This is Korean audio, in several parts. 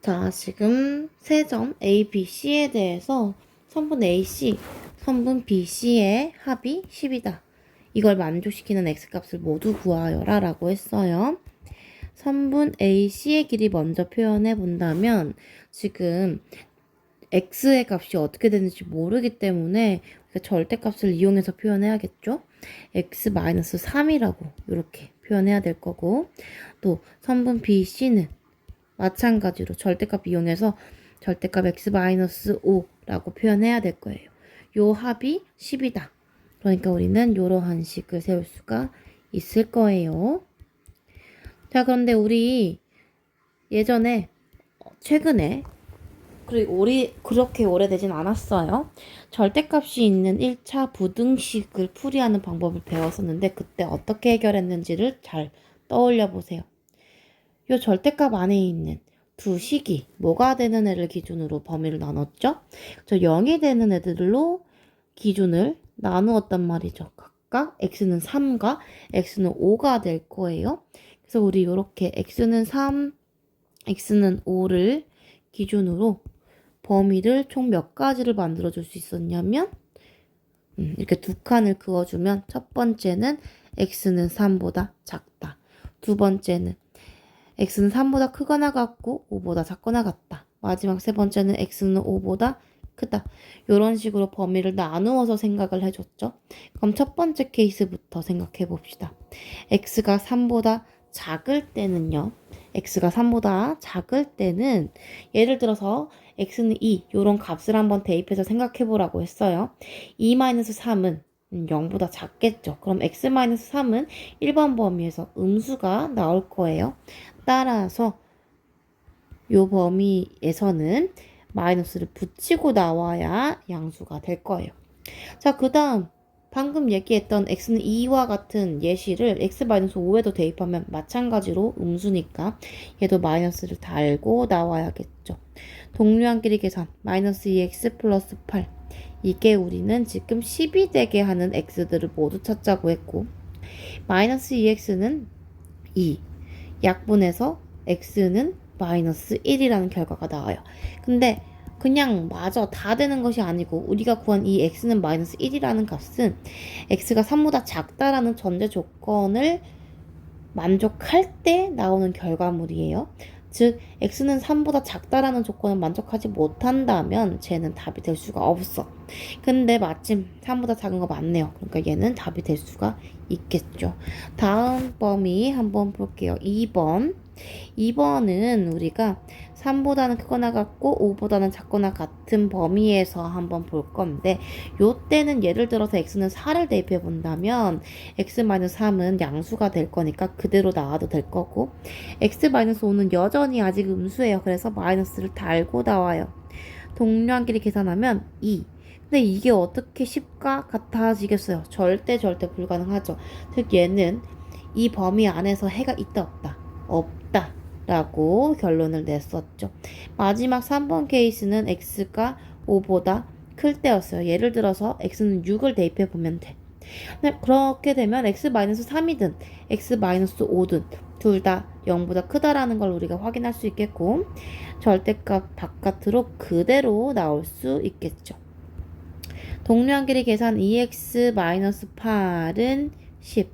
자, 지금 세 점 A, B, C에 대해서 선분 AC, 선분 BC의 합이 10이다. 이걸 만족시키는 x값을 모두 구하여라 라고 했어요. 선분 AC의 길이 먼저 표현해 본다면 지금 x의 값이 어떻게 되는지 모르기 때문에 절대값을 이용해서 표현해야겠죠. x-3이라고 이렇게 표현해야 될 거고 또 선분 BC는 마찬가지로 절대값 이용해서 절대값 x-5라고 표현해야 될 거예요. 요 합이 10이다. 그러니까 우리는 이러한 식을 세울 수가 있을 거예요. 자, 그런데 우리 예전에 어, 최근에 그리고 우리 그렇게 오래되진 않았어요. 절대값이 있는 1차 부등식을 풀이하는 방법을 배웠었는데 그때 어떻게 해결했는지를 잘 떠올려 보세요. 요 절대값 안에 있는 두 식이 뭐가 되는 애를 기준으로 범위를 나눴죠? 저 0이 되는 애들로 기준을 나누었단 말이죠. 각각 x는 3과 x는 5가 될 거예요. 그래서 우리 이렇게 x는 3, x는 5를 기준으로 범위를 총 몇 가지를 만들어 줄 수 있었냐면 음, 이렇게 두 칸을 그어주면 첫 번째는 x는 3보다 작다. 두 번째는 x는 3보다 크거나 같고 5보다 작거나 같다. 마지막 세 번째는 x는 5보다 크다. 이런 식으로 범위를 나누어서 생각을 해줬죠. 그럼 첫 번째 케이스부터 생각해 봅시다. x가 3보다 작을 때는요. x가 3보다 작을 때는 예를 들어서 x는 2 이런 값을 한번 대입해서 생각해 보라고 했어요. 2-3은 0보다 작겠죠. 그럼 x-3은 1번 범위에서 음수가 나올 거예요. 따라서 요 범위에서는 마이너스를 붙이고 나와야 양수가 될 거예요. 자, 그 다음 방금 얘기했던 x는 2와 같은 예시를 x-5에도 대입하면 마찬가지로 음수니까 얘도 마이너스를 달고 나와야겠죠. 동류한끼리 계산 마이너스 2x 플러스 8 이게 우리는 지금 10이 되게 하는 x들을 모두 찾자고 했고 마이너스 2x는 2 약분해서 x는 마이너스 1이라는 결과가 나와요. 근데 그냥 마저 다 되는 것이 아니고 우리가 구한 이 x는 마이너스 1이라는 값은 x가 3보다 작다라는 전제 조건을 만족할 때 나오는 결과물이에요. 즉 x는 3보다 작다라는 조건을 만족하지 못한다면 쟤는 답이 될 수가 없어. 근데 마침 3보다 작은 거 맞네요. 그러니까 얘는 답이 될 수가 있겠죠. 다음 범위 한번 볼게요. 2번. 2번은 우리가 3보다는 크거나 같고 5보다는 작거나 같은 범위에서 한번 볼 건데 요때는 예를 들어서 x는 4를 대입해 본다면 x-3은 양수가 될 거니까 그대로 나와도 될 거고 x-5는 여전히 아직 음수예요. 그래서 마이너스를 달고 나와요. 동류한끼리 계산하면 2 근데 이게 어떻게 10과 같아지겠어요? 절대 절대 불가능하죠. 즉 얘는 이 범위 안에서 해가 있다 없다 없다 라고 결론을 냈었죠. 마지막 3번 케이스는 x가 5보다 클 때였어요. 예를 들어서 x는 6을 대입해 보면 돼. 네, 그렇게 되면 x-3이든 x-5든 둘 다 0보다 크다라는 걸 우리가 확인할 수 있겠고 절대값 바깥으로 그대로 나올 수 있겠죠. 동류한끼리 계산 2x-8은 10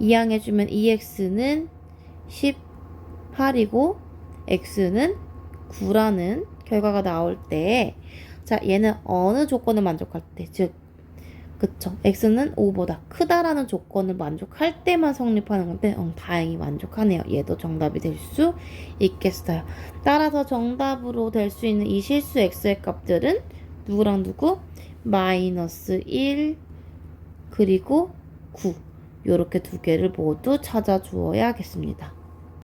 이항해주면 2x는 18이고 x는 9라는 결과가 나올 때 자, 얘는 어느 조건을 만족할 때, 즉, 그쵸. x는 5보다 크다라는 조건을 만족할 때만 성립하는 건데, 어, 다행히 만족하네요. 얘도 정답이 될 수 있겠어요. 따라서 정답으로 될 수 있는 이 실수 x의 값들은 누구랑 누구? 마이너스 1, 그리고 9. 요렇게 두 개를 모두 찾아 주어야겠습니다.